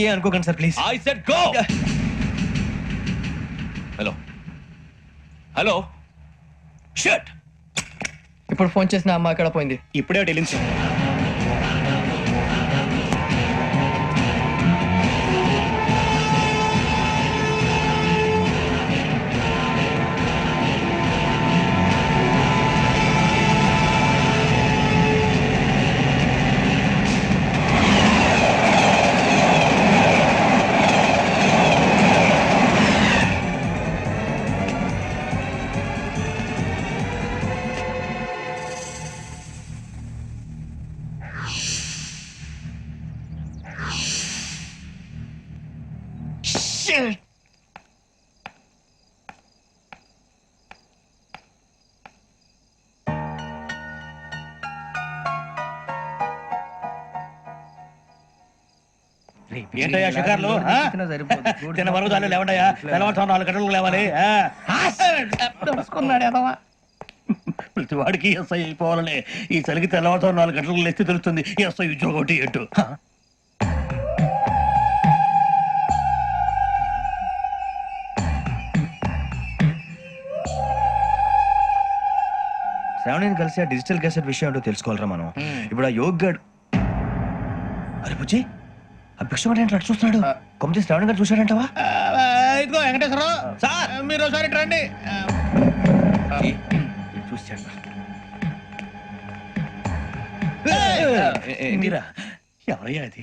ఏ అనుకోకండి sir please. I said go hello hello shut ఇప్పుడు phone చేసిన అమ్మ ఎక్కడ పోయింది. ఇప్పుడే డెలింగ్ సార్ ఏంటయ్యా షికార్లు? ఆ? తిన్న వరకు చాలు లేవండయ్యా. తెల్లవారుతో నాలుగు గంటలకు లేవాలి? ప్రతి వాడికి ఎస్ఐ అయిపోవాలనే. ఈ చలికి తెల్లవారుతో నాలుగు గంటలకు లేస్తే తెలుస్తుంది. ఎస్ఐ ఉద్యోగం ఒకటి ఎటు శ్రావణిని కలిసి ఆ డిజిటల్ క్యాసెట్ విషయం ఏంటో తెలుసుకోవాలరా మనం. ఇప్పుడు ఆ యోగ్ గడ్ అరే బుజ్జి ఆ భిక్షం ఏంటి? అటు చూస్తున్నాడు. కొమ్మతి శ్రావణి గారు చూశాడంటవా? ఇదిగో వెంకటేశ్వరరావు. సార్ మీరు ఒకసారి రండి. చూశాడు ఎవరయ్యా అది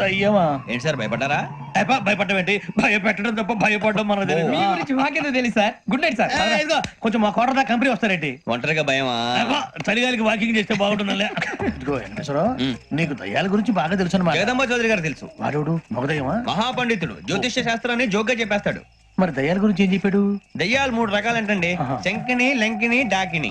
ఏంటి సార్ భయపడ్డారా? భయపడడం ఏంటి? భయపెట్టడం తప్ప భయపడడం మనకు తెలియదు మీ గురించి మాకెందుకు తెలుసు సార్? Good night sir. ఏ, ఇదిగో, కొంచెం మా కోట దాకా కంపెనీ వస్తారేంటి? ఒంటరిగా భయమా? అబ్బా, చలిగాలికి వాకింగ్ చేస్తే బాగుంటుందిలే ఇదిగో వెంకటేశ్వరరావు ఉమ్. నీకు దయ్యాల గురించి బాగా తెలుసు అనమాట జగదంబ చౌదరి గారు తెలుసు. వాడోడు మగదయ్యమా? మహాపండితుడు. జ్యోతిష్య శాస్త్రాన్ని జోగ్గా చెప్పేస్తాడు. మరి దయ్యాల గురించి ఏం చెప్పాడు? దయ్యాలు మూడు రకాలంటండి. ఆహా. శంకిని లంకిని డాకిని.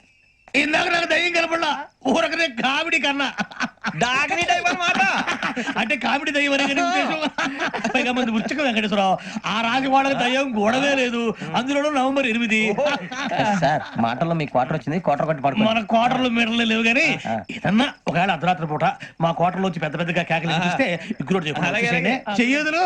ఇందాక నాకు దయ్యం కనపడలా. ఊరకనే కామెడీ కన్నా. డాకిని టైప్ అన్నమాట. అంటే కామెడీ దయ్యం అనే కదా ఉద్దేశం. పైగా మంది ఉచ్చక వెంకటేశ్వరరావు ఆ రాజు వాళ్ళకి దయ్యం గొడవే లేదు. అందులోనూ నవంబర్ ఎనిమిది. సార్ మాటల్లో మీ క్వార్టర్ వచ్చింది క్వార్టర్ కొట్టి పడుకో మన కోటర్లు మీటర్లు లేవు కానీ ఏదన్నా ఒకవేళ అర్ధరాత్రి పూట మా కోటర్లో వచ్చి పెద్ద పెద్దగా కేకలు ఇగ్గురు చెప్పండి. అలాగే. చెయ్యదులు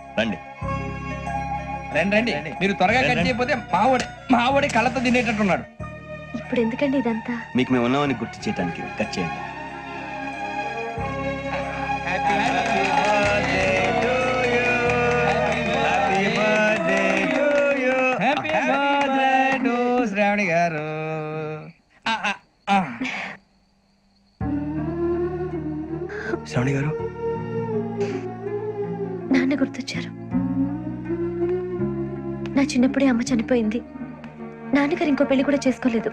రండి. రండి రండి. మీరు త్వరగా కట్. చేయకపోతే మావోడి మావోడి కళ్ళతో తినేటట్టున్నాడు. ఇప్పుడు ఎందుకండి ఇదంతా? మీకు మేము ఉన్నామని గుర్తు చేయడానికి కట్ చేయండి. నాన్న గుర్తొచ్చారు? నా చిన్నప్పుడే అమ్మ చనిపోయింది. నాన్నగారు ఇంకో పెళ్ళి కూడా చేసుకోలేదు.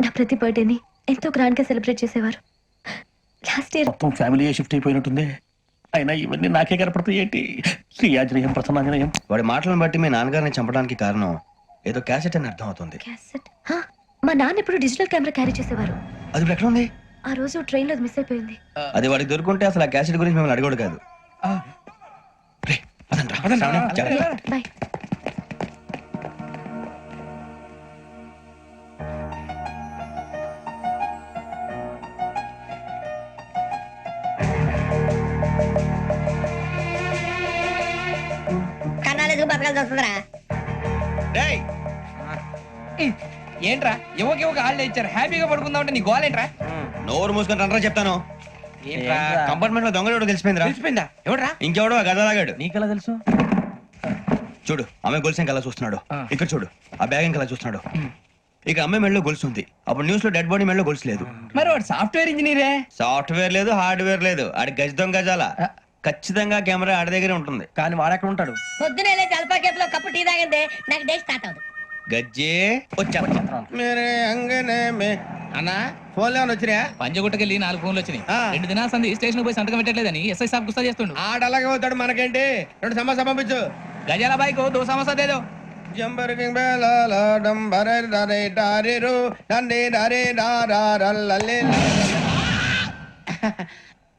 నా ప్రతి బర్త్డేని ఎంతో గ్రాండ్గా సెలబ్రేట్ చేసేవారు. లాస్ట్ ఇయర్ మొత్తం ఫ్యామిలీ షిఫ్ట్ అయిపోయినట్టుంది? అయినా ఇవన్నీ నాకే కనపడతాయి ఏంటి? శ్రీ ఆంజనేయం ప్రసన్నాంజనేయం. వాడి మాటలను బట్టి మీ నాన్నగారిని చంపడానికి కారణం ఏదో క్యాసెట్ అని అర్థం అవుతుంది. క్యాసెట్? హా, మా నాన్న ఎప్పుడు డిజిటల్ కెమెరా క్యారీ చేసేవారు. అది ఇప్పుడు ఎక్కడ ఉంది? ఆ రోజు ట్రైన్లో మిస్ అయిపోయింది. అది వాడికి దొరుకుంటే అసలు ఆ క్యాసెట్ గురించి మిమ్మల్ని అడగడు కాదు. రే, పదండ్రా. జాగ్రత్త. బాయ్. బతకాల్సి వస్తుందిరా డేయ్ ఏంట్రా? యువక హాలిడే ఇచ్చారు? హ్యాపీగా పడుకుందాం అంటే నీ గోల్ ఏంట్రా నోరు మూసుకొని రండ్రా చెప్తాను. కంపార్ట్మెంట్లో దొంగలు ఎవడో తెలిసిపోయిందిరా. తెలిసిపోయిందా? ఎవడ్రా? ఇంకెవడో గదలాగాడు నీకెలా తెలుసు? చూడు ఆమె గొలుసు ఇంకలా చూస్తున్నాడు. ఇక్కడ చూడు ఆ బ్యాగ్ ఇంకలా చూస్తున్నాడు. ఇక అమ్మాయి మెడలో గొలుసు ఉంది. అప్పుడు న్యూస్లో డెడ్ బాడీ మెడలో గొలుసు లేదు. మరి వాడు సాఫ్ట్వేర్ ఇంజనీరే? సాఫ్ట్వేర్ లేదు హార్డ్వేర్ లేదు. ఆడి గజ దొంగ గజాల. ఖచ్చితంగా కెమెరా ఆడి దగ్గరే ఉంటుంది. కానీ వాడెక్కడ ఉంటాడు? పొద్దునే లేచి అల్పా కేఫ్లో కప్పు టీ తాగిందే నాకు డే స్టార్ట్ అవుతుంది గజ్జే వచ్చా మేరే అంగనే మే. అన్నా ఫోన్ ఏమైనా వచ్చినాయా? పంజగుట్టకెళ్ళి నాలుగు ఫోన్లు వచ్చినాయి. ఆ. రెండు దినాల సంది స్టేషన్ పోయి సంతకం పెట్టలేదని ఎస్ఐ సాబ్ గుస్తా చేస్తుండు. ఆడలాగే పోతాడు మనకేంటి? రెండు సమస్య పంపించు. గజాల బైక్ దో సమస్య దేదో jumper king బేలాల డంబర డరే డారిరు డండి డరే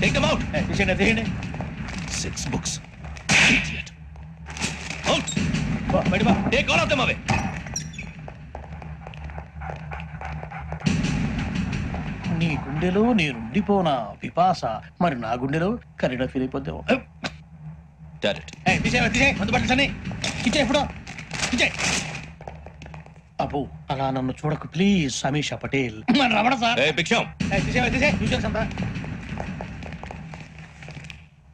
take them out తీసేయండి తీయండి సిక్స్ బుక్స్ ఇడియట్ అవుట్ బయట బా. Take all of them away నీ గుండెలో నేనుండిపోనా పిపాస? మరి నా గుండెలో కరీడా ఫీల్ అయిపోద్దాం డైరెక్ట్ తీసేయ్ తీసేయ్. ముందు పట్టించండి ఇచ్చే ఇప్పుడు. ఇచ్చే అబ్బో అలా నన్ను చూడకు. ప్లీజ్ సమీషా పటేల్. రమణ సార్ ఏ భిక్షం తీసేయ్ తీసేయ్ చూసాను సంతా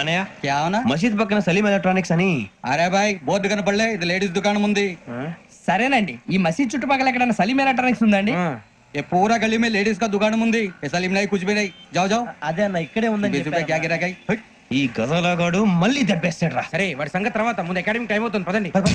అనయ్య क्या होना మసీద్ పక్కన సలీం ఎలక్ట్రానిక్స్ అని अरे भाई बहुत दुकान पड़ ఇది లేడీస్ దుకాణం ఉంది సరేనండి ఈ మసీద్ చుట్టుపక్కల ఎక్కడైనా సలీం ఎలక్ట్రానిక్స్ ఉందండి ये पूरा गली में लेडीज का दुकान ఉంది ये सलीम नहीं कुछ भी नहीं जाओ जाओ అదే అన్న ఇక్కడే बीस रुपए क्या गिरा गई ఈ గజాలగాడు మళ్ళీ దెబ్బేస్తాడు రా సరే వాడి సంగతి తర్వాత ముందు అకాడమిక్ టైం అవుతుంది పదండి పద, పద.